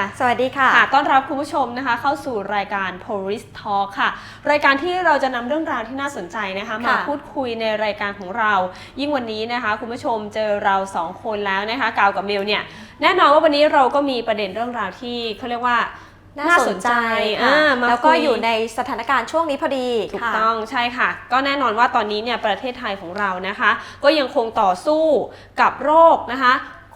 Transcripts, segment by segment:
วัสดีค่ะสวัสดีค่ะค่ะ ต้อนรับคุณผู้ชมนะคะ เข้าสู่รายการ Police Talk ค่ะ รายการที่เราจะนำเรื่องราวที่น่าสนใจนะคะ มาค่ะพูดคุยในรายการของเรา ยิ่งวันนี้นะคะ คุณผู้ชมเจอเราสองคนแล้วนะคะกาวกับเมลเนี่ย แน่นอนว่าวันนี้เราก็มีประเด็นเรื่องราวที่เขาเรียกว่าน่าสนใจอ่าค่ะมาแล้วก็คุอยู่ในสถานการณ์ช่วงนี้พอดี ถูกค่ะต้องใช่ค่ะ ก็แน่นอนว่าตอนนี้เนี่ยประเทศไทยของเรานะคะ ก็ยังคงต่อสู้กับโรคนะคะ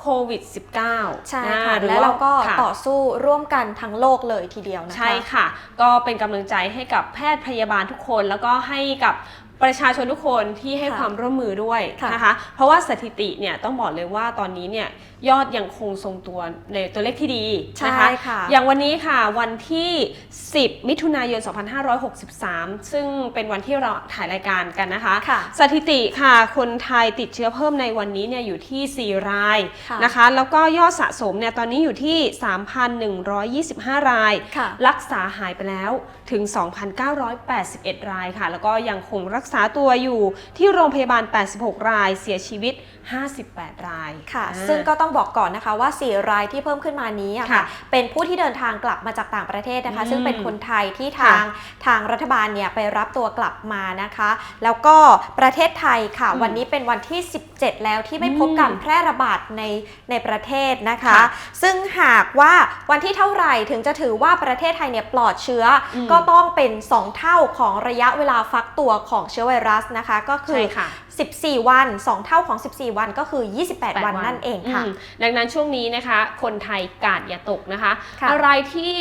โควิด -19 ใช่นะค่ะหรือและเราก็ค่ะต่อสู้ร่วมกันทั้งโลกเลยทีเดียวนะคะ ใช่ค่ะ ก็เป็นกำลังใจให้กับแพทย์พยาบาลทุกคน แล้วก็ให้กับ ประชาชนทุกคนที่ให้ค่ะความร่วมมือด้วยค่ะนะคะ เพราะว่าสถิติเนี่ยต้องบอกเลยว่าตอนนี้เนี่ยยอดยังคงทรงตัวในตัวเลขที่ดีนะคะใช่ค่ะอย่างวันนี้ค่ะวันที่ 10 มิถุนายน 2563 ซึ่งเป็นวันที่เราถ่ายรายการกันนะคะค่ะสถิติค่ะคนไทยติดเชื้อเพิ่มในวันนี้เนี่ยอยู่ที่ 4 รายค่ะนะคะ แล้วก็ยอดสะสมเนี่ยตอนนี้อยู่ที่ 3,125 รายค่ะรักษาหายไปแล้วถึง 2,981 รายค่ะ แล้วก็ยังคงรักษาตัวอยู่ที่โรงพยาบาล 86 รายเสียชีวิต 58 รายค่ะอ่าซึ่งก็ต้องบอกก่อนนะคะว่า 4 รายที่เพิ่มขึ้นมานี้อะค่ะค่ะ เป็นผู้ที่เดินทางกลับมาจากต่างประเทศนะคะอืมซึ่งเป็นคนไทยที่ค่ะทางทางรัฐบาลเนี่ยไปรับตัวกลับมานะคะ แล้วก็ประเทศไทยค่ะอืมวันนี้เป็นวันที่ 17 แล้วที่ไม่พบอืมการแพร่ระบาดในในประเทศนะคะค่ะซึ่งหากว่าวันที่เท่าไหร่ถึงจะถือว่าประเทศไทยเนี่ยปลอดเชื้ออมก็ต้องเป็น 2 เท่าของระยะเวลาฟักตัวของเชื้อไวรัสนะคะ ก็คืใช่อค่ะ 14 วัน 2 เท่าของ 14 วันก็คือ 28 วันนั่นเองค่ะมดังนั้นช่วงนี้นะคะ คนไทยกาดอย่าตกนะคะค่ะอะไรที่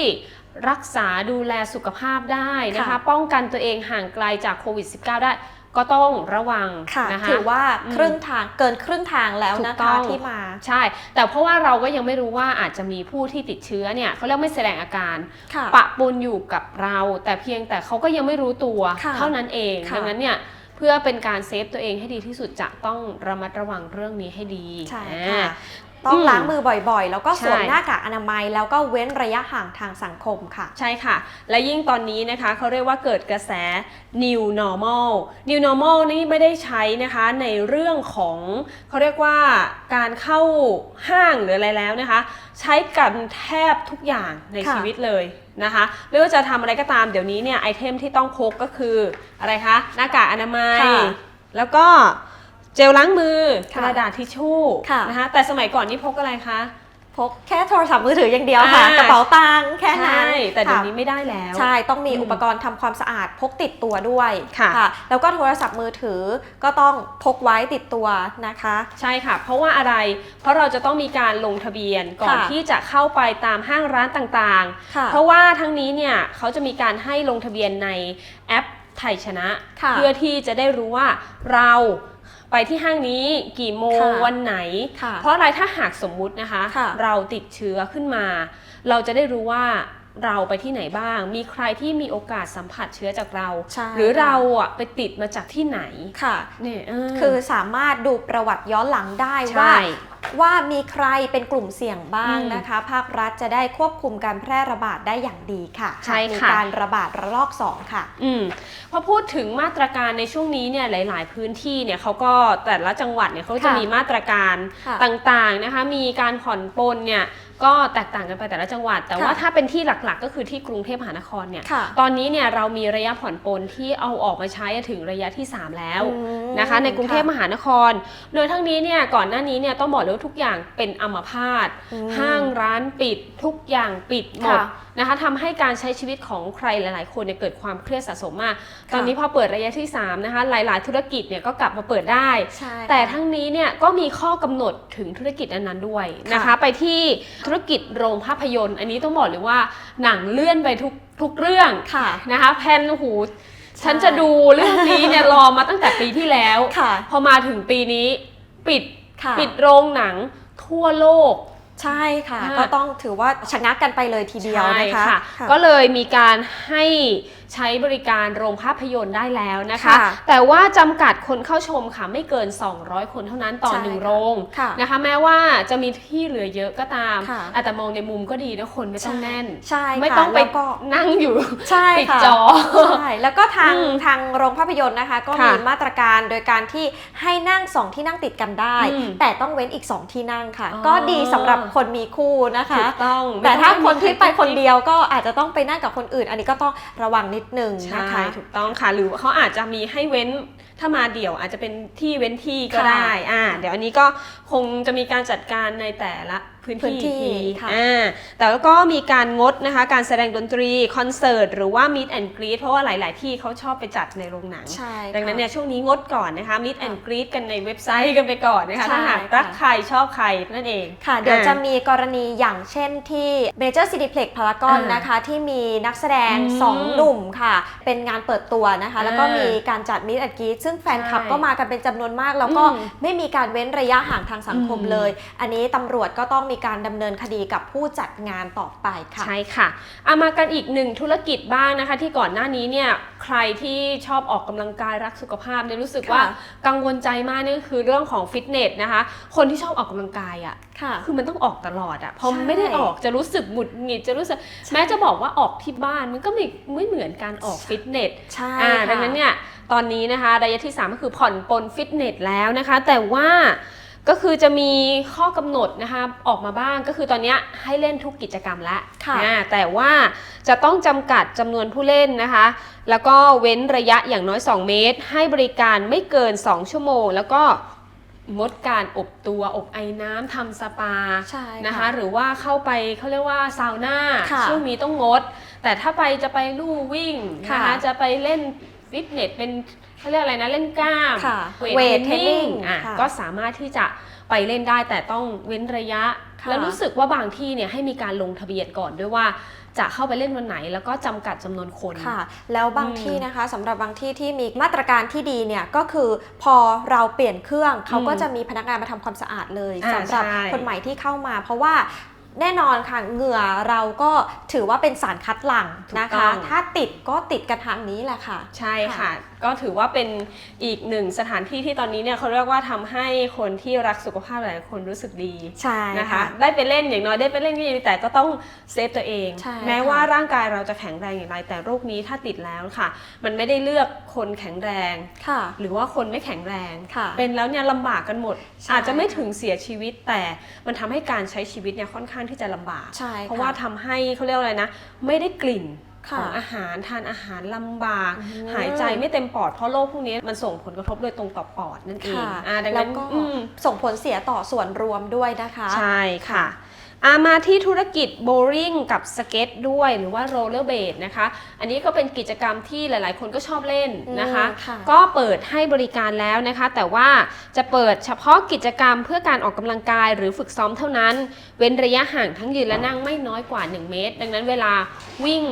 รักษาดูแลสุขภาพได้นะคะค่ะป้องกันตัวเองห่างไกลจากโควิด -19 ได้ก็ต้องระวังค่ะนะคะถือว่าอืมครึ่งทางเกินครึ่งทางแล้วถูนะกต้คะองที่มา ใช่ แต่เพราะว่าเราก็ยังไม่รู้ว่าอาจจะมีผู้ที่ติดเชื้อเนี่ยเขาเรียกไม่แสดงอาการค่ะปะปนอยู่กับเรา แต่เพียงแต่เขาก็ยังไม่รู้ตัวค่ะเท่านั้นเองค่ะดังนั้นเนี่ย เพื่อเป็นการเซฟตัวเองให้ดีที่สุดจะต้องระมัดระวังเรื่องนี้ให้ดีใช่อ่าค่ะต้องอืมล้างมือบ่อยๆ แล้วก็สวมใช่หน้ากากอนามัย แล้วก็เว้นระยะห่างทางสังคมค่ะ ใช่ค่ะ และยิ่งตอนนี้นะคะเขาเรียกว่าเกิดกระแส new normal new normal นี่ไม่ได้ใช้นะคะในเรื่องของเขาเรียกว่าการเข้าห้างหรืออะไรแล้วนะคะ ใช้กันแทบทุกอย่างในค่ะชีวิตเลย นะคะ ไม่ว่าจะทำอะไรก็ตามเดี๋ยวนี้เนี่ยไอเทมที่ต้องพกก็คืออะไรคะหน้ากากอนามัยค่ะแล้วก็เจลล้างมือค่ะกระดาษทิชชู่ค่ะนะคะแต่สมัยก่อนนี่พกอะไรคะ พกแค่โทรศัพท์มือถืออย่างเดียวค่ะ อ่ากระเป๋าตังค์แค่นั้นใช่แต่เดี๋ยวค่ะนี้ไม่ได้แล้ว ใช่ต้องมีอืมอุปกรณ์ทำความสะอาดพกติดตัวด้วยค่ะ แล้วก็โทรศัพท์มือถือก็ต้องพกไว้ติดตัวนะคะ ใช่ค่ะ เพราะว่าอะไร เพราะเราจะต้องมีการลงทะเบียนก่อนค่ะ ที่จะเข้าไปตามห้างร้านต่างค่ะ ๆ เพราะว่าทั้งนี้เนี่ยเขาจะมีการให้ลงทะเบียนในแอปไทยชนะ ค่ะ เพื่อที่จะได้รู้ว่าเรา ไปที่ห้างนี้กี่โมงค่ะวันไหน ค่ะเพราะอะไรถ้าหากสมมุตินะคะ ค่ะ เราติดเชื้อขึ้นมา เราจะได้รู้ว่าเราไปที่ไหนบ้าง มีใครที่มีโอกาสสัมผัสเชื้อจากเรา ใช่หรือค่ะเราอะไปติดมาจากที่ไหนค่ะ เนี่ยเคือสามารถดูประวัติย้อนหลังได้ใช่ ว่า ว่ามีใครเป็นกลุ่มเสี่ยงบ้างอืมนะคะ ภาครัฐจะได้ควบคุมการแพร่ระบาดได้อย่างดีค่ะใช่หากมีค่ะการระบาดระลอก 2 ค่ะ อืมพอพูดถึงมาตรการในช่วงนี้เนี่ยหลาย ๆ พื้นที่เนี่ยเขาก็แต่ละจังหวัดเนี่ยเขาจะค่ะมีมาตรการค่ะต่าง ๆ นะคะ มีการผ่อนปลนเนี่ยก็แตกต่างกันไปแต่ละจังหวัด แต่ว่าค่ะถ้าเป็นที่หลักๆ ก็คือที่กรุงเทพมหานครเนี่ยค่ะตอนนี้เนี่ยเรามีระยะผ่อนปลนที่เอาออกมาใช้ถึงระยะที่ 3 แล้วอืมนะคะ ในกรุงเทพค่ะมหานคร โดยทั้งนี้เนี่ยก่อนหน้านี้เนี่ยต้องบอกเลยว่าทุกอย่างเป็นอัมพาตอืมห้างร้านปิดทุกอย่างปิดหมดค่ะนะคะทำให้การใช้ชีวิตของใครหลาย ๆ คนเนี่ยเกิดความเครียดสะสมมากค่ะตอนนี้พอเปิดระยะที่3นะคะหลาย ๆ ธุรกิจเนี่ยก็กลับมาเปิดได้ใช่แต่ค่ะทั้งนี้เนี่ยก็มีข้อกำหนดถึงธุรกิจนั้นๆด้วยนะคะค่ะไปที่ธุรกิจโรงภาพยนตร์ อันนี้ต้องบอกเลยว่าหนังเลื่อนไปทุกทุกเรื่องค่ะนะคะแพลนโอ้โหใช่ฉันจะดูเรื่องนี้เนี่ยรอมาตั้งแต่ปีที่แล้วค่ะพอมาถึงปีนี้ปิด ค่ะปิดโรงหนังทั่วโลก ใช่ค่ะค่ะ ก็ต้องถือว่าชะงักกันไปเลยทีเดียวนะคะใช่ค่ะค่ะก็เลยมีการให้ ใช้บริการโรงภาพยนตร์ได้แล้วนะคะ ค่ะแต่ว่าจำกัดคนเข้าชมค่ะไม่เกิน 200 คนเท่านั้นต่อใช่หนึ่งค่ะโรงค่ะนะคะ แม้ว่าจะมีที่เหลือเยอะก็ตามค่ะอะแต่มองในมุมก็ดีนะคนไม่ต้องแน่น ใช่ค่ะไม่ต้องไปแล้วก็ นั่งอยู่ ใช่ติดค่ะจอใช่แล้วก็ทางอืมทางโรงภาพยนตร์นะคะ ก็ค่ะมีมาตรการโดยการที่ให้นั่งสองที่นั่งติดกันได้ อืมแต่ต้องเว้นอีกสองที่นั่งค่ะ อ๋อ ก็ดีสำหรับคนมีคู่นะคะถูกต้องแต่ไม่ถ้าองคนที่ไปคนมีใรเดียวก็อาจจะต้องไปนั่งกับคนอื่น อันนี้ก็ต้องระวังนิดนึงใช่นะคะถูกต้องค่ะ หรือว่าเขาอาจจะมีให้เว้น ถ้ามาเดี่ยวอาจจะเป็นที่เว้นที่ก็ค่ะได้อ่าเดี๋ยวอันนี้ก็คงจะมีการจัดการในแต่ละพื้นพื้นที่ที่อีกทีค่ะ อ่าแต่ก็มีการงดนะคะ การแสดงดนตรี คอนเสิร์ต หรือว่า Meet and Greet เพราะว่าหลาย ๆ ที่เขาชอบไปจัดในโรงหนัง ใช่ดังนั้นเนี่ย ค่ะ ช่วงนี้งดก่อนนะคะ Meet and Greet กันในเว็บไซต์กันไปก่อนนะคะใช่ถ้าหากค่ะรักใครชอบใครนั่นเอง ค่ะ เดี๋ยวอ่าจะมีกรณีอย่างเช่นที่ Major Cineplex Paragon อ่านนะคะ ที่มีนักแสดง อืมสองหนุ่มค่ะ เป็นงานเปิดตัวนะคะ แล้วก็อ่ามี มีการจัดมิ t แอนกีซึ่งแฟนคลับใช่ก็มากันเป็นจำนวนมาก แล้วก็อืมไม่มีการเว้นระยะห่างทางสังคมอืมเลย อันนี้ตำรวจก็ต้องมีการดำเนินคดีกับผู้จัดงานต่อไปค่ะใช่ค่ะเอามากันอีกหนึ่งธุรกิจบ้างนะคะ ที่ก่อนหน้านี้เนี่ยใครที่ชอบออกกำลังกายรักสุขภาพเนี่ยรู้สึกว่าค่ะกังวลใจมากนี่ก็คือเรื่องของฟิตเนสนะคะ คนที่ชอบออกกำลังกายอะ่ะค่ะคือมันต้องออกตลอดอะ่ะพอใช่ไม่ได้ออกจะรู้สึกหงุดหงิดจะรู้สึกแม้จะบอกว่าออกที่บ้านมันก็ไม่ไม่เหมือนการออกฟิตเนสใช่อ่าค่ะดังนั้นเนี่ย ตอนนี้นะคะระยะที่ 3 ก็คือผ่อนปลนฟิตเนสแล้วนะคะ แต่ว่าก็คือจะมีข้อกำหนดนะคะออกมาบ้างก็คือตอนเนี้ยให้เล่นทุกกิจกรรมแล้วค่ะอ่าแต่ว่าจะต้องจำกัดจำนวนผู้เล่นนะคะ แล้วก็เว้นระยะอย่างน้อย 2 เมตร ให้บริการไม่เกิน 2 ชั่วโมง แล้วก็งดการอบตัวอบไอน้ำทำสปาใช่นะคะ หรือว่าเข้าไปเขาเรียกว่าซาวน่าค่ะช่วงนี้ต้องงด แต่ถ้าไปจะไปลู่วิ่งนะค่ะคะจะไปเล่น ฟิตเนสเป็นเขาเรียกอะไรนะเล่นกล้ามค่ะเวเวททเทรนนิ่ง training อะค่ะ ก็สามารถที่จะไปเล่นได้แต่ต้องเว้นระยะ ค่ะ แล้วรู้สึกว่าบางที่เนี่ยให้มีการลงทะเบียนก่อนด้วยว่าจะเข้าไปเล่นวันไหน แล้วก็จำกัดจำนวนคน ค่ะ แล้วบางอืมที่นะคะสำหรับบางที่ที่มีมาตรการที่ดีเนี่ยก็คือพอเราเปลี่ยนเครื่องเขาก็อืมจะมีพนักงานมาทำความสะอาดเลยอ่าสำหรับใช่คนใหม่ที่เข้ามา เพราะว่า แน่นอนค่ะเหงื่อเราก็ถือว่าเป็นสารคัดหลั่งนะคะ ถ้าติดก็ติดกันทางนี้แหละค่ะ ใช่ค่ะ ก็ถือว่าเป็นอีกหนึ่งสถานที่ที่ตอนนี้เนี่ยเขาเรียกว่าทำให้คนที่รักสุขภาพหลายคนรู้สึกดีใช่นะคะ ได้ไปเล่นอย่างน้อยได้ไปเล่นก็ยังดีแต่ก็ต้องเซฟตัวเองใช่แม้ค่ะว่าร่างกายเราจะแข็งแรงอย่างไร แต่โรคนี้ถ้าติดแล้วค่ะ มันไม่ได้เลือกคนแข็งแรงค่ะหรือว่าคนไม่แข็งแรงค่ะเป็นแล้วเนี่ยลำบากกันหมดใช่อาจจะไม่ถึงเสียชีวิตแต่มันทำให้การใช้ชีวิตเนี่ยค่อนข้างที่จะลำบากใช่เพราะว่าทำให้เขาเรียกว่าอะไรนะ ไม่ได้กลิ่น ขค่ะองอาหารทานอาหารลำบากอืมหายใจไม่เต็มปอดเพราะโรคพวกนี้มันส่งผลกระทบโดยตรงต่อปอดนั่นเองค่ะอ่าดังแล้นั้วนก็อืมส่งผลเสียต่อส่วนรวมด้วยนะคะ ใช่ค่ะ อามาที่ธุรกิจโบลิ่งกับสเก็ตด้วยหรือว่าโรลเลอร์เบดนะคะ อันนี้ก็เป็นกิจกรรมที่หลายๆ คนก็ชอบเล่นนะคะอืมค่ะก็เปิดให้บริการแล้วนะคะ แต่ว่าจะเปิดเฉพาะกิจกรรมเพื่อการออกกำลังกายหรือฝึกซ้อมเท่านั้น เว้นระยะห่างทั้งยืนและนั่งไม่น้อยกว่า 1 เมตร ดังนั้นเวลาวิ่ง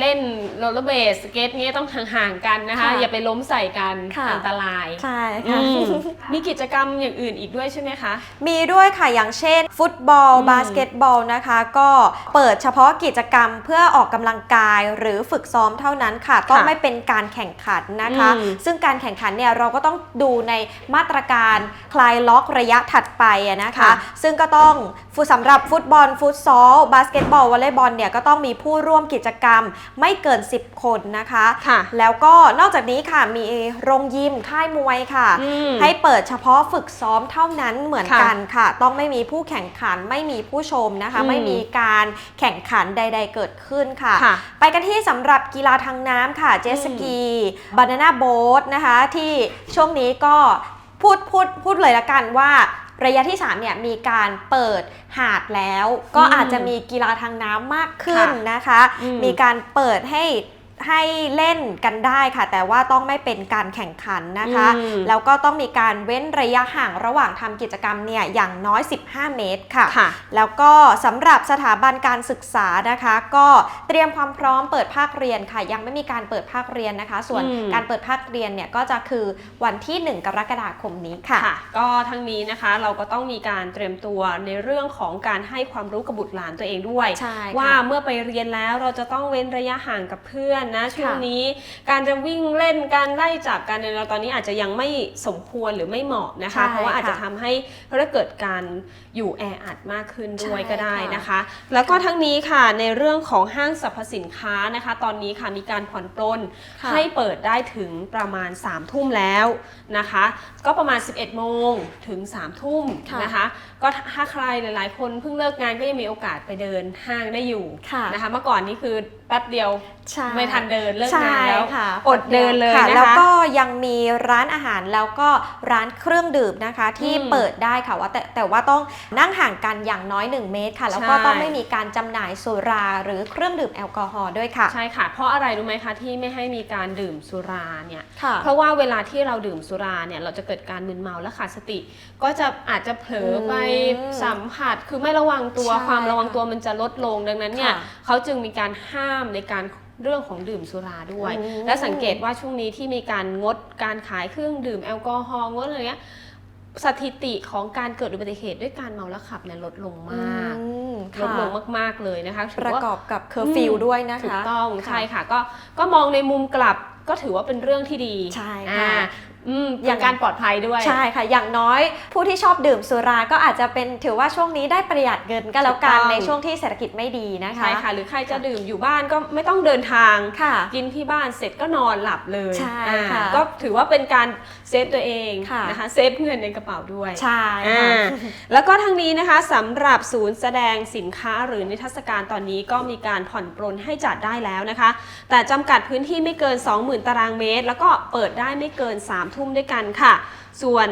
เล่นโรลเลอร์เบดสเก็ตเนี้ยต้องห่างๆกันนะคะค่ะอย่าไปล้มใส่กันค่ะอันตรายใช่อืค่ะมมีกิจกรรมอย่างอื่นอีกด้วยใช่ไหมคะมีด้วยค่ะอย่างเช่น ฟุตบอลอืมบาสเกตบอลนะคะ ก็เปิดเฉพาะกิจกรรมเพื่อออกกำลังกายหรือฝึกซ้อมเท่านั้นค่ะต้องไม่เป็นการแข่งขันนะคะ อืม ซึ่งการแข่งขันเนี่ยเราก็ต้องดูในมาตรการคลายล็อกระยะถัดไปอะนะคะ ค่ะ ซึ่งก็ต้องฟุตสำหรับฟุตบอล ฟุตซอล บาสเกตบอล วอลเลย์บอลเนี่ยก็ต้องมีผู้ร่วมกิจกรรมไม่เกิน 10 คนนะคะ ค่ะ แล้วก็นอกจากนี้ค่ะมีโรงยิมค่ายมวยค่ะ อืมให้เปิดเฉพาะฝึกซ้อมเท่านั้นเหมือนค่ะกันค่ะ ต้องไม่มีผู้แข่งขันไม่มีผู้ชมนะคะอืมไม่มีการแข่งขันใด ๆ เกิดขึ้นค่ะค่ะ ไปกันที่สำหรับกีฬาทางน้ำค่ะ เจตสกีบานาน่าโบ๊ทนะคะ ที่ช่วงนี้ก็พูดพูดพูดเลยละกันว่าระยะที่ 3 เนี่ยมีการเปิดหาดแล้ว ก็อืมอาจจะมีกีฬาทางน้ำมากขึ้นค่ะนะคะอืมมีการเปิดให้ ให้เล่นกันได้ค่ะ แต่ว่าต้องไม่เป็นการแข่งขันนะคะอืมแล้วก็ต้องมีการเว้นระยะห่างระหว่างทำกิจกรรมเนี่ยอย่างน้อย 15 เมตรค่ะค่ะแล้วก็สำหรับสถาบันการศึกษานะคะ ก็เตรียมความพร้อมเปิดภาคเรียนค่ะ ยังไม่มีการเปิดภาคเรียนนะคะ ส่วนอืมการเปิดภาคเรียนเนี่ยก็จะคือวันที่ 1 กรกฎาคมนี้ค่ะค่ะก็ทั้งนี้นะคะเราก็ต้องมีการเตรียมตัวในเรื่องของการให้ความรู้กับบุตรหลานตัวเองด้วยใช่ค่ะว่าเมื่อไปเรียนแล้วเราจะต้องเว้นระยะห่างกับเพื่อนนะช่วงนี้ การจะวิ่งเล่นการไล่จับกันในยเราตอนนี้อาจจะยังไม่สมควรหรือไม่เหมาะนะคะใช่เพราะว่าอาจจะค่ะทำให้เราเกิดการอยู่แออัดมากขึ้นด้วยใช่ก็ได้ค่ะนะคะ แล้วก็ทั้งนี้ค่ะในเรื่องของห้างสรรพสินค้านะคะ ตอนนี้ค่ะมีการผ่อนปลนค่ะให้เปิดได้ถึงประมาณ3ทุ่มแล้วนะคะ ก็ประมาณ 11 โมงถึง3ทุ่มค่ะนะคะ ก็ถ้าใครหลาย ๆ คนเพิ่งเลิกงานก็ยังมีโอกาสไปเดินห้างได้อยู่ค่ะนะคะ เมื่อก่อนนี้คือแป๊บเดียวใช่ไม่ทันเดินเลิกใช่งานแล้วค่ะอดเดินเลยค่ะนะคะแล้วก็ยังมีร้านอาหารแล้วก็ร้านเครื่องดื่มนะคะที่อืมเปิดได้ค่ะว่าแต่แต่ว่าต้องนั่งห่างกันอย่างน้อย 1 เมตรค่ะ แล้วก็ใช่ต้องไม่มีการจำหน่ายสุราหรือเครื่องดื่มแอลกอฮอล์ด้วยค่ะใช่ค่ะ เพราะอะไรรู้ไหมคะที่ไม่ให้มีการดื่มสุราเนี่ยค่ะเพราะว่าเวลาที่เราดื่มสุราเนี่ยเราจะเกิดการมึนเมาและขาดสติ ก็จะอาจจะเผลอไปอืมสัมผัสคือไม่ระวังตัวใช่ความระวังค่ะตัวมันจะลดลงดังนั้นเนี่ยค่ะเขาจึงมีการห้ามในการ เรื่องของดื่มสุราด้วย อืม และสังเกตว่าช่วงนี้ที่มีการงดการขายเครื่องดื่มแอลกอฮอล์งดอะไรเงี้ยสถิติของการเกิดอุบัติเหตุด้วยการเมาแล้วขับเนี่ยลดลงมากอืมลดค่ะลงมาก ๆเลยนะคะถือประว่า กอบกับเคอร์ฟิวด้วยนะคะ ถูกต้องค่ะใช่ค่ะก็ก็มองในมุมกลับก็ถือว่าเป็นเรื่องที่ดีใช่อ่าค่ะอืม ออย่างการปลอดภัยด้วย ใช่ค่ะ อย่างน้อยผู้ที่ชอบดื่มสุราก็อาจจะเป็นถือว่าช่วงนี้ได้ประหยัดเงินก็แล้วกันถูกต้อง ในช่วงที่เศรษฐกิจไม่ดีนะคะ ใช่ค่ะ หรือใครจะดื่มอยู่บ้านก็ไม่ต้องเดินทาง ค่ะ กินที่บ้านเสร็จก็นอนหลับเลยใช่อ่าค่ะก็ถือว่าเป็นการเซฟตัวเองค่ะ นะคะเซฟเงินในกระเป๋าด้วย ใช่อ่าค่ะแล้วก็ทั้งนี้นะคะสำหรับศูนย์แสดงสินค้าหรือนิทรรศการตอนนี้ก็มีการผ่อนปรนให้จัดได้แล้วนะคะ แต่จำกัดพื้นที่ไม่เกิน 20,000 ตารางเมตร แล้วก็เปิดได้ไม่เกิน3ทุ่มด้วยกันค่ะ ส่วน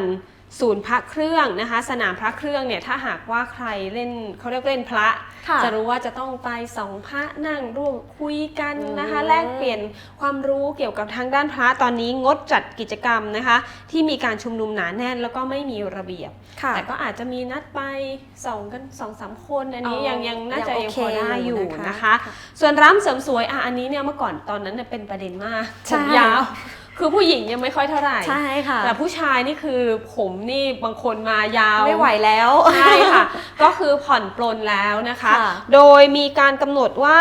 ศูนย์พระเครื่องนะคะ สนามพระเครื่องเนี่ยถ้าหากว่าใครเล่นเขาเรียกเล่นพระ ค่ะจะรู้ว่าจะต้องไปสองพระนั่งร่วมคุยกันนะคะ อืม แลกเปลี่ยนความรู้เกี่ยวกับทางด้านพระตอนนี้งดจัดกิจกรรมนะคะ ที่มีการชุมนุมหนาแน่นแล้วก็ไม่มีระเบียบ ค่ะ แต่ก็อาจจะมีนัดไปสองกันสองสามคนอันนี้อ๋อยังยังน่าจะยังยังโอเคพอได้อยู่อยู่นะคะนะคะค่ะส่วนร้านเสริมสวยอะอันนี้เนี่ยเมื่อก่อนตอนนั้นเนี่ยเป็นประเด็นมากใช่ผมยาว คือผู้หญิงยังไม่ค่อยเท่าไหร่ใช่ค่ะ แต่ผู้ชายนี่คือผมนี่บางคนมายาวไม่ไหวแล้วใช่ค่ะ ก็คือผ่อนปลนแล้วนะคะค่ะโดยมีการกำหนดว่า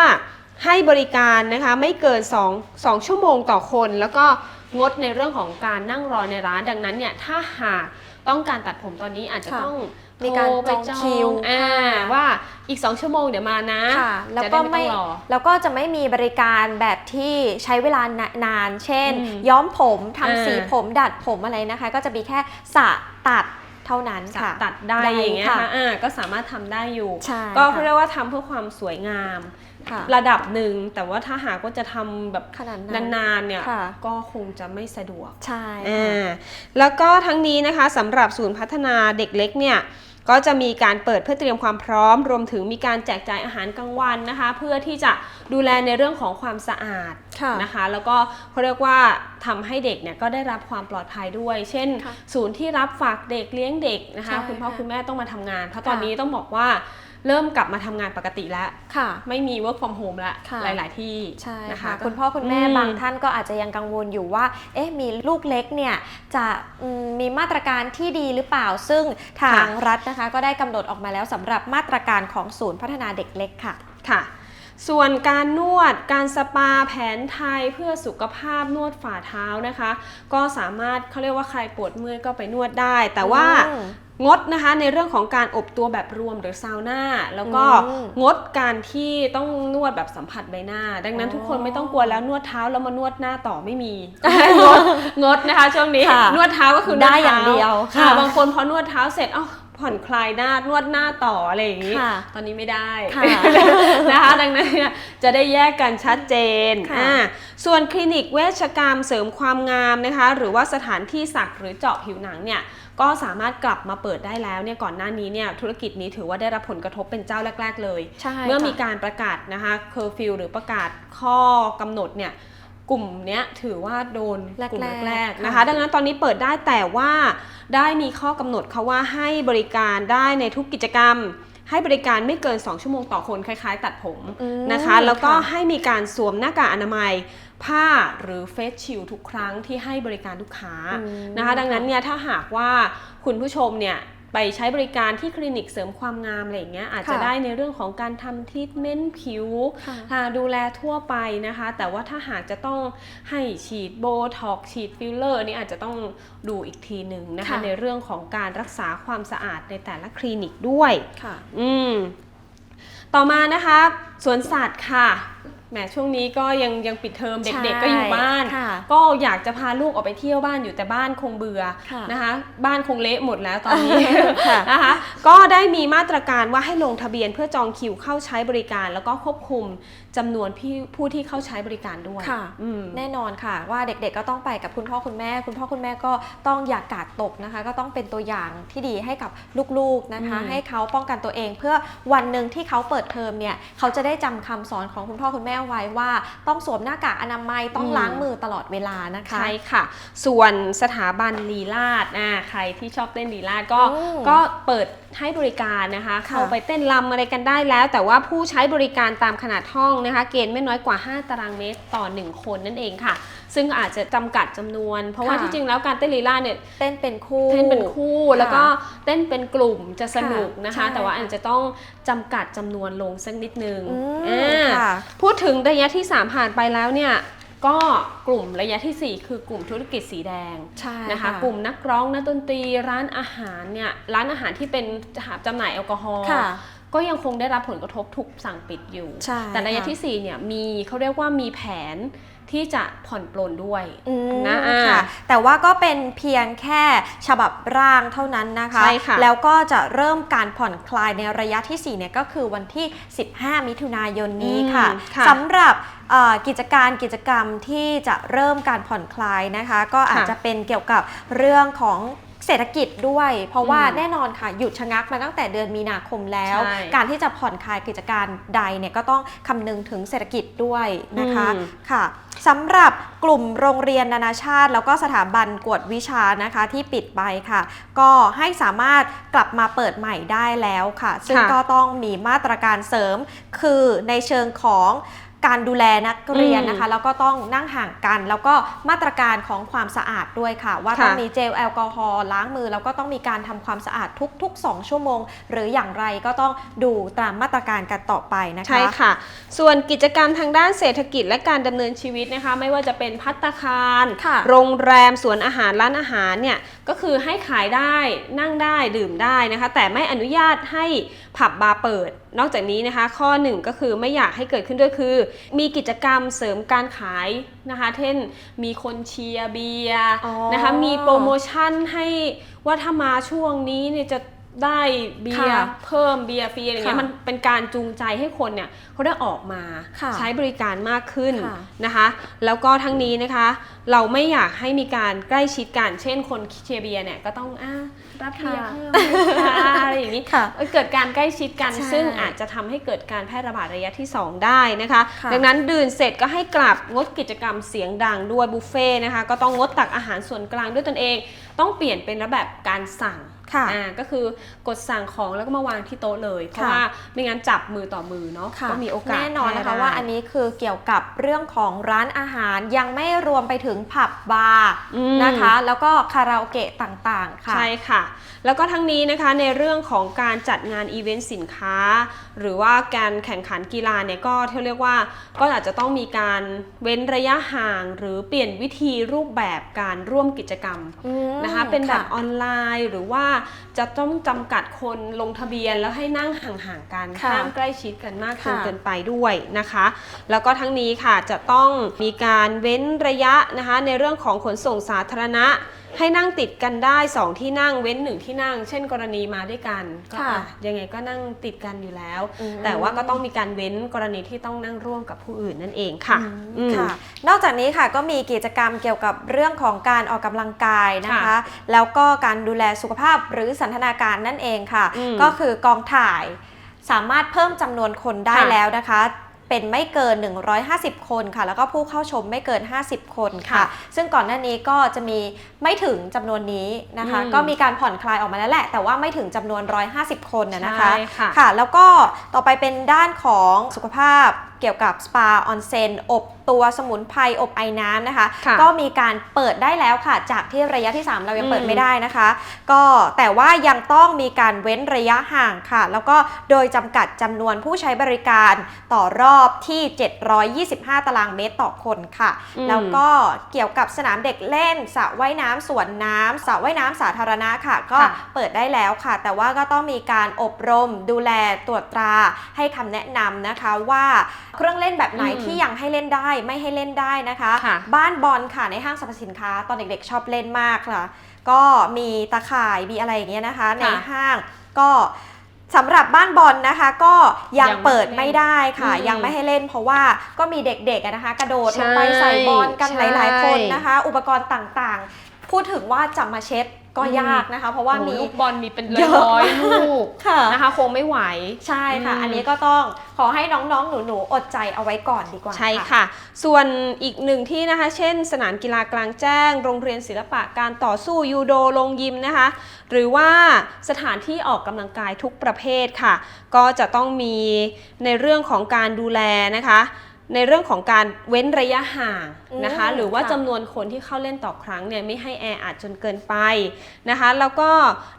ให้บริการนะคะไม่เกิน2 2ชั่วโมงต่อคน แล้วก็งดในเรื่องของการนั่งรอในร้านดังนั้นเนี่ยถ้าหากต้องการตัดผมตอนนี้อาจจะค่ะต้อง มีการโทไปจองคิวอ่าค่ะว่าอีก 2 ชั่วโมงเดี๋ยวมานะค่ะแล้วจะก็ได้ไม่ไม่ต้องรอแล้วก็จะไม่มีบริการแบบที่ใช้เวลานาน เช่นอืมย้อมผมทำอ่าสีผมดัดผมอะไรนะคะ ก็จะมีแค่สระตัดเท่านั้นค่ะตัดได้ได้อย่างเงี้ยค่ะค่ะอ่าก็สามารถทำได้อยู่ใช่ก็ค่ะเขาเรียกว่าทำเพื่อความสวยงามค่ะ ระดับหนึ่งแต่ว่าถ้าหากว่าจะทำแบบขนาดนั้นนานๆเนี่ยค่ะก็คงจะไม่สะดวกใช่อ่ค่ะาแล้วก็ทั้งนี้นะคะสำหรับศูนย์พัฒนาเด็กเล็กเนี่ยก็จะมีการเปิดเพื่อเตรียมความพร้อม รวมถึงมีการแจกจ่ายอาหารกลางวันนะคะ เพื่อที่จะดูแลในเรื่องของความสะอาดค่ะนะคะ แล้วก็เขาเรียกว่าทำให้เด็กเนี่ยก็ได้รับความปลอดภัยด้วย เช่นค่ะศูนย์ที่รับฝากเด็กเลี้ยงเด็กนะคะใช่คุณพ่อค่ะคุณแม่ต้องมาทำงาน เพราะค่ะตอนนี้ต้องบอกว่า เริ่มกลับมาทำงานปกติแล้วค่ะ ไม่มี work from home แล้วค่ะหลาย ๆ ที่ใช่นะคะค่ะก็คุณพ่อคุณแม่อืมบางท่านก็อาจจะยังกังวลอยู่ว่า เอ๊ะ มีลูกเล็กเนี่ย จะอืมมีมาตรการที่ดีหรือเปล่า ซึ่งทางรัฐนะคะ ก็ได้กำหนดออกมาแล้วสำหรับมาตรการของศูนย์พัฒนาเด็กเล็กค่ะค่ะส่วนการนวด การสปาแผนไทยเพื่อสุขภาพนวดฝ่าเท้านะคะ ก็สามารถเขาเรียกว่าใครปวดเมื่อยก็ไปนวดได้ แต่ว่าอืม งดนะคะในเรื่องของการอบตัวแบบรวมหรือซาวน่าแล้วก็อืมงดการที่ต้องนวดแบบสัมผัสใบหน้า ดังนั้นอ๋อทุกคนไม่ต้องกลัวแล้วนวดเท้าแล้วมานวดหน้าต่อไม่มีงดงดนะคะ ช่วงนี้ค่ะนวดเท้าก็คือนวได้ดอย่างเท้าเดียวค่ะค่ะ บางคนพอนวดเท้าเสร็จเอ้าผ่อนคลายหน้านวดหน้าต่ออะไรอย่างนี้ค่ะตอนนี้ไม่ได้ค่ะนะคะ ดังนั้นเนี่ยจะได้แยกกันชัดเจนค่ะอ่าส่วนคลินิกเวชกรรมเสริมความงามนะคะ หรือว่าสถานที่สักหรือเจาะผิวหนังเนี่ย ก็สามารถกลับมาเปิดได้แล้วเนี่ยก่อนหน้านี้เนี่ยธุรกิจนี้ถือว่าได้รับผลกระทบเป็นเจ้าแรก ๆ เลยใช่เมื่อมีค่ะการประกาศนะคะเคอร์ฟิวหรือประกาศข้อกำหนดเนี่ยกลุ่มเนี้ยถือว่าโดนกลุ่มแรกๆแรกๆค่ะนะคะ ดังนั้นตอนนี้เปิดได้แต่ว่าได้มีข้อกำหนดเขาว่าให้บริการได้ในทุกกิจกรรม ให้บริการไม่เกิน 2 ชั่วโมงต่อคนคล้ายๆ ตัดผมอืมนะคะ แล้วก็ค่ะให้มีการสวมหน้ากากอนามัยผ้าหรือเฟสชิลทุกครั้งที่ให้บริการลูกค้าอืมนะคะ ดังนั้นเนี่ยถ้าหากว่าคุณผู้ชมเนี่ย ไปใช้บริการที่คลินิกเสริมความงามอะไรอย่างเงี้ยอาจจะค่ะได้ในเรื่องของการทำทรีทเมนต์ผิวค่ะอ่าดูแลทั่วไปนะคะ แต่ว่าถ้าหากจะต้องให้ฉีดโบท็อกซ์ฉีดฟิลเลอร์นี่อาจจะต้องดูอีกทีหนึ่งนะคะค่ะในเรื่องของการรักษาความสะอาดในแต่ละคลินิกด้วย ค่ะ อืม ต่อมานะคะ สวนสัตว์ค่ะ แหมช่วงนี้ก็ยังยังปิดเทอมเด็กๆก็อยู่บ้านค่ะก็อยากจะพาลูกออกไปเที่ยวบ้านอยู่แต่บ้านคงเบื่อค่ะนะคะ บ้านคงเละหมดแล้วตอนนี้ค่ะนะคะก็ได้มีมาตรการว่าให้ลงทะเบียนเพื่อจองคิวเข้าใช้บริการ แล้วก็ควบคุม จำนวนพี่ผู้ที่เข้าใช้บริการด้วยค่ะอืมแน่นอนค่ะ ว่าเด็กๆก็ต้องไปกับคุณพ่อคุณแม่ คุณพ่อคุณแม่ก็ต้องอย่ากาดตกนะคะ ก็ต้องเป็นตัวอย่างที่ดีให้กับลูกๆนะคะอืมให้เขาป้องกันตัวเอง เพื่อวันหนึ่งที่เขาเปิดเทอมเนี่ยเขาจะได้จำคำสอนของคุณพ่อคุณแม่ไว้ว่า ต้องสวมหน้ากากอนามัยต้องล้างมือตลอดเวลานะคะใช่ค่ะ ส่วนสถาบันลีลาดอ่าใครที่ชอบเต้นลีลาดก็อืมก็เปิด ให้บริการนะคะค่ะเข้าไปเต้นรำอะไรกันได้แล้ว แต่ว่าผู้ใช้บริการตามขนาดห้องนะคะ เกณฑ์ไม่น้อยกว่า 5 ตารางเมตรต่อ 1 คนนั่นเองค่ะ ซึ่งอาจจะจำกัดจำนวน เพราะว่าค่ะที่จริงแล้วการเต้นลีลาดเนี่ยเต้นเป็นคู่เต้นเป็นคู่ค่ะแล้วก็เต้นเป็นกลุ่มจะสนุกนะใช่คะ แต่ว่าอาจจะต้องจำกัดจำนวนลงสักนิดนึงอืมอ่าค่ะพูดถึงระยะที่ 3 ผ่านไปแล้วเนี่ย ก็กลุ่มระยะทีสี่ 4 คือกลุ่มธุรกิจสีแดงใช่นะคะ กลุ่มนักร้องนักดนตรีร้านอาหารเนี่ยร้านอาหารที่เป็นจำหน่ายแอลกอฮอล์ค่ะก็ยังคงได้รับผลกระทบถูกสั่งปิดอยู่ใช่แต่ระยะค่ะที่ 4 เนี่ยมีเขาเรียกว่ามีแผน ที่จะผ่อนปลนด้วยอืมนะอ่าค่ะแต่ว่าก็เป็นเพียงแค่ฉบับร่างเท่านั้นนะคะใช่ค่ะแล้วก็จะเริ่มการผ่อนคลายในระยะที่ 4 เนี่ยก็คือวันที่ 15 มิถุนายนนี้ค่ะอืมค่ะสำหรับเอ่อกิจการกิจกรรมที่จะเริ่มการผ่อนคลายนะคะ ก็อาจค่ะจะเป็นเกี่ยวกับเรื่องของ เศรษฐกิจด้วย เพราะว่าอืมแน่นอนค่ะหยุดชะงักมาตั้งแต่เดือนมีนาคมแล้วใช่การที่จะผ่อนคลายกิจการใดเนี่ยก็ต้องคำนึงถึงเศรษฐกิจด้วยนะคะอืมค่ะสำหรับกลุ่มโรงเรียนนานาชาติ แล้วก็สถาบันกวดวิชานะคะที่ปิดไปค่ะ ก็ให้สามารถกลับมาเปิดใหม่ได้แล้วค่ะ ซึ่งค่ะก็ต้องมีมาตรการเสริมคือในเชิงของ การดูแลนักเรียนนะคะ แล้วก็ต้องนั่งห่างกัน แล้วก็มาตรการของความสะอาดด้วยค่ะ ว่าค่ะต้องมีเจลแอลกอฮอล์ล้างมือ แล้วก็ต้องมีการทำความสะอาดทุก ๆ 2 ชั่วโมง หรืออย่างไรก็ต้องดูตามมาตรการกันต่อไปนะคะใช่ค่ะ ส่วนกิจกรรมทางด้านเศรษฐกิจและการดำเนินชีวิตนะคะ ไม่ว่าจะเป็นพัตตาคารค่ะโรงแรมสวนอาหารร้านอาหารเนี่ยก็คือให้ขายได้นั่งได้ดื่มได้นะคะ แต่ไม่อนุญาตให้ ผับบาร์เปิด นอกจากนี้นะคะ ข้อหนึ่งก็คือไม่อยากให้เกิดขึ้นด้วยคือ มีกิจกรรมเสริมการขายนะคะเช่นมีคนเชียร์เบียร์อ๋อนะคะมีโปรโมชั่นให้ว่าถ้ามาช่วงนี้เนี่ยจะได้เบียร์ค่ะเพิ่มเบียร์ฟรีอะไรเงี้ยค่ะมันเป็นการจูงใจให้คนเนี่ยเขาได้ออกมาค่ะใช้บริการมากขึ้นค่ะนะคะ แล้วก็ทั้งนี้นะคะ เราไม่อยากให้มีการใกล้ชิดกัน เช่นคนเชียร์เบียร์เนี่ยก็ต้องอะ รับเบียร์ค่ะเพิ่มนะคะอะไรอย่างนี้ค่ะเอ้ยเกิดการใกล้ชิดกันใช่ซึ่งอาจจะทำให้เกิดการแพร่ระบาดระยะที่ 2 ได้นะคะค่ะดังนั้นดื่นเสร็จก็ให้กลับงดกิจกรรมเสียงดังด้วยบุฟเฟ่ต์นะคะก็ต้องงดตักอาหารส่วนกลางด้วยตนเอง ต้องเปลี่ยนเป็นระแบบการสั่ง ค่ะอ่าก็คือกดสั่งของแล้วก็มาวางที่โต๊ะเลย เพราะค่ะว่าไม่งั้นจับมือต่อมือเนาะค่ะก็มีโอกาสแน่นอนนะคะแพร่ได้ว่าอันนี้คือเกี่ยวกับเรื่องของร้านอาหารยังไม่รวมไปถึงผับบาร์อืมนะคะ แล้วก็คาราโอเกะต่างๆค่ะใช่ค่ะ แล้วก็ทั้งนี้นะคะในเรื่องของการจัดงานอีเวนต์สินค้า หรือว่าการแข่งขันกีฬาเนี่ยก็ที่เรียกว่าก็อาจจะต้องมีการเว้นระยะห่าง หรือเปลี่ยนวิธีรูปแบบการร่วมกิจกรรมอืมนะคะเป็นแบบค่ะออนไลน์หรือว่าจะต้องจำกัดคนลงทะเบียนแล้วให้นั่งห่างๆกันค่ะห้ามใกล้ชิดกันมากจนค่ะเกินไปด้วยนะคะ แล้วก็ทั้งนี้ค่ะจะต้องมีการเว้นระยะนะคะในเรื่องของขนส่งสาธารณะ ให้นั่งติดกันได้2ที่นั่งเว้นหนึ่งที่นั่ง เช่นกรณีมาด้วยกันก็ค่ะอะยังไงก็นั่งติดกันอยู่แล้ว อืม แต่ว่าก็ต้องมีการเว้นกรณีที่ต้องนั่งร่วมกับผู้อื่นนั่นเองค่ะอืมอืม ค่ะ นอกจากนี้ค่ะก็มีกิจกรรมเกี่ยวกับเรื่องของการออกกำลังกายนะคะ ค่ะแล้วก็การดูแลสุขภาพหรือสันทนาการนั่นเองค่ะ อืมก็คือกองถ่ายสามารถเพิ่มจำนวนคนได้ค่ะแล้วนะคะ เป็นไม่เกิน 150 คนค่ะ แล้วก็ผู้เข้าชมไม่เกิน 50 คนค่ะค่ะซึ่งก่อนหน้านี้ก็จะมีไม่ถึงจำนวนนี้นะคะอืมก็มีการผ่อนคลายออกมาแล้วแหละ แต่ว่าไม่ถึงจำนวน 150 คนนะนะคะใช่ค่ะค่ะ แล้วก็ต่อไปเป็นด้านของสุขภาพเกี่ยวกับสปาออนเซนอบตัวสมุนไพรอบไอน้ำนะคะ ค่ะก็มีการเปิดได้แล้วค่ะ จากที่ระยะที่ 3 เรายังเปิดอืม ไม่ได้นะคะ ก็แต่ว่ายังต้องมีการเว้นระยะห่างค่ะ แล้วก็โดยจำกัดจำนวนผู้ใช้บริการต่อรอบที่ 725 ตารางเมตรต่อคนค่ะ อืม แล้วก็เกี่ยวกับสนามเด็กเล่นสระว่ายน้ำสวนน้ำสระว่ายน้ำสาธารณะค่ะ ก็ค่ะเปิดได้แล้วค่ะ แต่ว่าก็ต้องมีการอบรมดูแลตรวจตราให้คำแนะนำนะคะว่าเครื่องเล่นแบบไหนอืมที่ยังให้เล่นได้ไม่ให้เล่นได้นะคะค่ะบ้านบอลค่ะในห้างสรรพสินค้า ตอนเด็กๆชอบเล่นมากค่ะ ก็มีตาข่ายมีอะไรอย่างเงี้ยนะคะ ในห้างก็สำหรับบ้านบอลนะคะ ก็ยังยังไม่เปิดให้เล่นไม่ได้ค่ะอืมยังไม่ให้เล่น เพราะว่าก็มีเด็กๆอะนะคะ กระโดดลงไปใช่ใส่บอลกันใช่หลายๆคนนะคะ อุปกรณ์ต่างๆ พูดถึงว่าจะมาเช็ด ก็อืมยากนะคะ เพราะว่าโอ้โหมีลูกบอลมีเป็นเยอะร้อยๆลูกค่ะนะคะคงไม่ไหวใช่ค่ะอืมอันนี้ก็ต้องขอให้น้องๆ หนูๆ อดใจเอาไว้ก่อนดีกว่าใช่ค่ะ ส่วนอีกหนึ่งที่นะคะ เช่น สนามกีฬากลางแจ้ง โรงเรียนศิลปะการต่อสู้ยูโดโรงยิมนะคะ หรือว่าสถานที่ออกกำลังกายทุกประเภทค่ะ ก็จะต้องมีในเรื่องของการดูแลนะคะ ในเรื่องของการเว้นระยะห่างนะคะอืมหรือว่าค่ะจำนวนคนที่เข้าเล่นต่อครั้งเนี่ยไม่ให้แออัดจนเกินไปนะคะ แล้วก็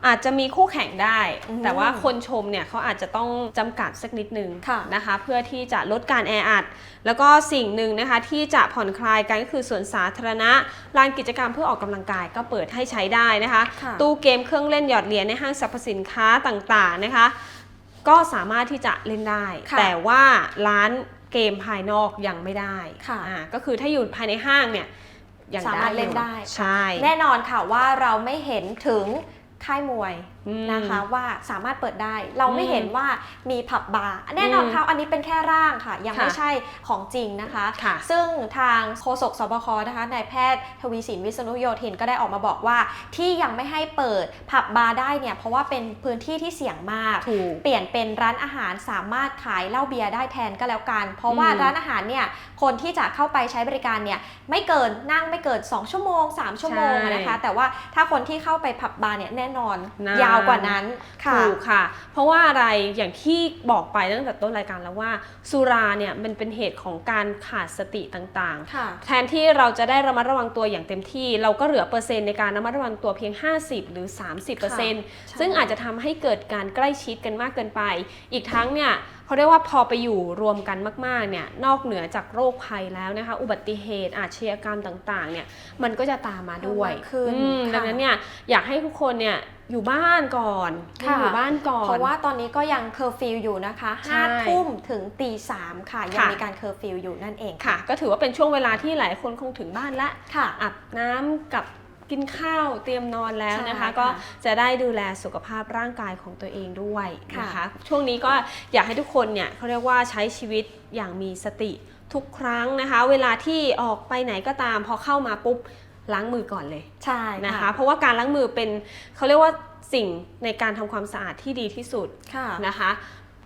อาจจะมีคู่แข่งได้อืมแต่ว่าคนชมเนี่ยเขาอาจจะต้องจำกัดสักนิดนึงค่ะนะคะ เพื่อที่จะลดการแออัด แล้วก็สิ่งหนึ่งนะคะที่จะผ่อนคลายกันก็คือสวนสาธารณะลานกิจกรรมเพื่อออกกำลังกายก็เปิดให้ใช้ได้นะคะค่ะตู้เกมเครื่องเล่นหยอดเหรียญในห้างสรรพสินค้าต่างๆนะคะก็สามารถที่จะเล่นได้ค่ะแต่ว่าร้าน เกมภายนอกยังไม่ได้ค่ะอ่าก็คือถ้าอยู่ภายในห้างเนี่ยยังสามารถเล่นได้ ใช่ แน่นอนค่ะว่าเราไม่เห็นถึงค่ายมวยอืม นะคะว่าสามารถเปิดได้เราไม่อืมเห็นว่ามีผับบาร์แน่นอนอืมค่ะอันนี้เป็นแค่ร่างค่ะ ยังค่ะไม่ใช่ของจริงนะคะค่ะซึ่งทางโฆษกสบคนะคะนายแพทย์ทวีสินวิษณุโยธินก็ได้ออกมาบอกว่า ที่ยังไม่ให้เปิดผับบาร์ได้เนี่ยเพราะว่าเป็นพื้นที่ที่เสี่ยงมากถูกเปลี่ยนเป็นร้านอาหารสามารถขายเหล้าเบียร์ได้แทนก็แล้วกัน เพราะว่าอืมร้านอาหารเนี่ยคนที่จะเข้าไปใช้บริการเนี่ยไม่เกินนั่งไม่เกิน 2 ชั่วโมง 3 ชั่วโมงอะนะคะแต่ว่าถ้าคนที่เข้าไปผับบาร์เนี่ยแน่นอนนานยาวกว่านั้นค่ะถูกค่ะ เพราะว่าอะไรอย่างที่บอกไปตั้งแต่ต้นรายการแล้วว่า สุราเนี่ยมันเป็นเหตุของการขาดสติต่างค่ะๆแทนที่เราจะได้ระมัดระวังตัวอย่างเต็มที่ เราก็เหลือเปอร์เซ็นต์ในการระมัดระวังตัวเพียง 50 หรือ 30เปอร์เซ็นต์ใช่ซึ่งอาจจะทำให้เกิดการใกล้ชิดกันมากเกินไป อีกทั้งเนี่ย เขาเรียกว่าพอไปอยู่รวมกันมากๆเนี่ยนอกเหนือจากโรคภัยแล้วนะคะ อุบัติเหตุอาชญากรรมต่างๆเนี่ยมันก็จะตามมาด้วยเพิ่มมากขึ้นอืมค่ะดังนั้นเนี่ยอยากให้ทุกคนเนี่ยอยู่บ้านก่อนค่ะอยู่บ้านก่อน เพราะว่าตอนนี้ก็ยังเคอร์ฟิวอยู่นะคะใช่5ทุ่มถึงตีสามค่ะ ยังค่ะมีการเคอร์ฟิวอยู่นั่นเองค่ะ ก็ถือว่าเป็นช่วงเวลาที่หลายคนคงถึงบ้านละค่ะอาบน้ำกับ กินข้าวเตรียมนอนแล้วนะคะใช่ค่ะก็จะได้ดูแลสุขภาพร่างกายของตัวเองด้วยนะคะค่ะช่วงนี้ก็อยากให้ทุกคนเนี่ยเขาเรียกว่าใช้ชีวิตอย่างมีสติทุกครั้งนะคะ เวลาที่ออกไปไหนก็ตาม พอเข้ามาปุ๊บล้างมือก่อนเลยใช่นะคะ เพราะว่าการล้างมือเป็นเขาเรียกว่าสิ่งในการทำความสะอาดที่ดีที่สุดค่ะนะคะ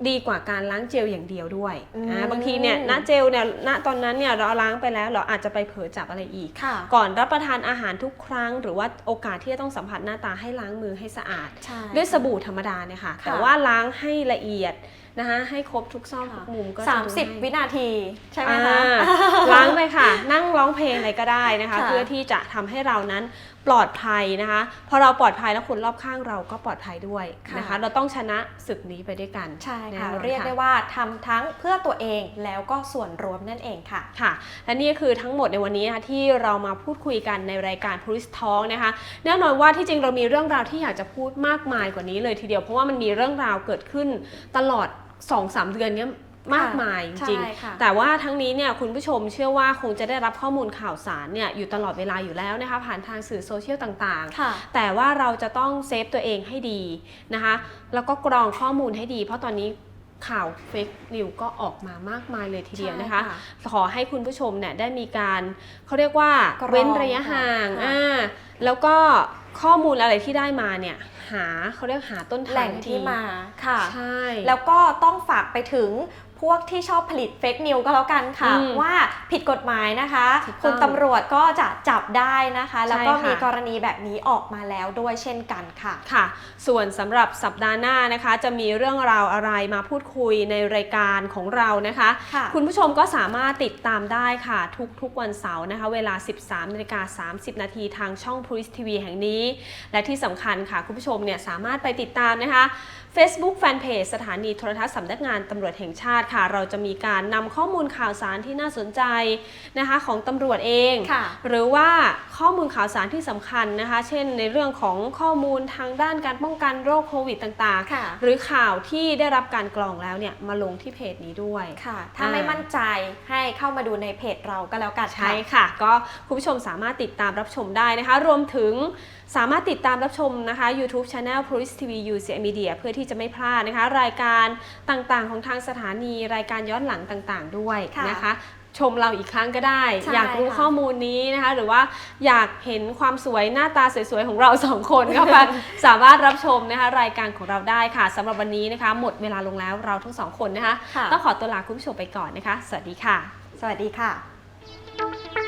ดีกว่าการล้างเจลอย่างเดียวด้วยอืมอ่าบางทีเนี่ยณเจลเนี่ยณตอนนั้นเนี่ยเราล้างไปแล้วเราอาจจะไปเผลอจับอะไรอีกค่ะก่อนรับประทานอาหารทุกครั้ง หรือว่าโอกาสที่จะต้องสัมผัสหน้าตาให้ล้างมือให้สะอาดใช่ด้วยสบู่ธรรมดาเนี่ยค่ะค่ะ แต่ว่าล้างให้ละเอียดนะคะให้ครบทุกซอกทุกมุมก็จะสามดูสิบให้วินาที ใช่ไหมคะอ่าล้างไปค่ะ นั่งร้องเพลงอะไรก็ได้นะคะค่ะเพื่อที่จะทำให้เรานั้นปลอดภัยนะคะพอเราปลอดภัยแล้วคนรอบข้างเราก็ปลอดภัยด้วยนะคะ เราต้องชนะศึกนี้ไปด้วยกันใช่แน่ค่ะนอนเรียกได้ว่าทำทั้งเพื่อตัวเองแล้วก็ส่วนรวมนั่นเองค่ะค่ะ และนี่ก็คือทั้งหมดในวันนี้นะคะที่เรามาพูดคุยกันในรายการ Police Talk นะคะ แน่นอนว่าที่จริงเรามีเรื่องราวที่อยากจะพูดมากมายกว่านี้เลยทีเดียวเพราะว่ามันมีเรื่องราวเกิดขึ้นตลอด2-3เดือนเนี้ย มากมายจริงใช่ค่ะๆแต่ว่าทั้งนี้เนี่ยคุณผู้ชมเชื่อว่าคงจะได้รับข้อมูลข่าวสารเนี่ยอยู่ตลอดเวลาอยู่แล้วนะคะผ่านทางสื่อโซเชียลต่างๆค่ะแต่ว่าเราจะต้องเซฟตัวเองให้ดีนะคะแล้วก็กรองข้อมูลให้ดี เพราะตอนนี้ข่าวเฟกนิวก็ออกมามากมายเลยทีเดียวนะคะใช่ค่ะขอให้คุณผู้ชมเนี่ยได้มีการเขาเรียกว่ากรองเว้นระยะห่างค่ะอ่าแล้วก็ข้อมูลอะไรที่ได้มาเนี่ยหาเขาเรียกหาต้นทางแหล่งที่ดีมาค่ะใช่แล้วก็ต้องฝากไปถึง พวกที่ชอบผลิตเฟกนิวก็แล้วกันค่ะ อืมว่าผิดกฎหมายนะคะ ถูกต้องคุณตำรวจก็จะจับได้นะคะ แล้วก็ใช่ค่ะ มีกรณีแบบนี้ออกมาแล้วด้วยเช่นกันค่ะ ค่ะ ส่วนสำหรับสัปดาห์หน้านะคะ จะมีเรื่องราวอะไรมาพูดคุยในรายการของเรานะคะ ค่ะ คุณผู้ชมก็สามารถติดตามได้ค่ะ ทุกๆวันเสาร์นะคะ เวลา 13นาฬิกา30 นาทีทางช่อง p o l i c e TV แห่งนี้ และที่สำคัญค่ะ คุณผู้ชมเนี่ยสามารถไปติดตามนะคะ Facebook Fanpage สถานีโทรทัศน์สำนักงานตำรวจแห่งชาติค่ะ เราจะมีการนำข้อมูลข่าวสารที่น่าสนใจนะคะของตำรวจเองค่ะหรือว่าข้อมูลข่าวสารที่สำคัญนะคะ เช่นในเรื่องของข้อมูลทางด้านการป้องกันโรคโควิดต่างค่ะๆหรือข่าวที่ได้รับการกรองแล้วเนี่ยมาลงที่เพจนี้ด้วยค่ะถ้าอ่าไม่มั่นใจให้เข้ามาดูในเพจเราก็แล้วกันใช่ค่ะค่ะก็คุณผู้ชมสามารถติดตามรับชมได้นะคะ รวมถึง สามารถติดตามรับชมนะคะ YouTube Channel Police TV UCI Media เพื่อที่จะไม่พลาดนะคะ รายการต่างๆ ของทางสถานี รายการย้อนหลังต่างๆ ด้วยค่ะนะคะ ชมเราอีกครั้งก็ได้ใช่อยากรู้ค่ะข้อมูลนี้นะคะ หรือว่าอยากเห็นความสวยหน้าตาสวยๆ ของเราสองคนก็มาสามารถรับชมนะคะ รายการของเราได้ค่ะสำหรับวันนี้นะคะ หมดเวลาลงแล้วเราทั้งสองคนนะคะค่ะต้องขอตัวลาคุณผู้ชมไปก่อนนะคะ สวัสดีค่ะ สวัสดีค่ะ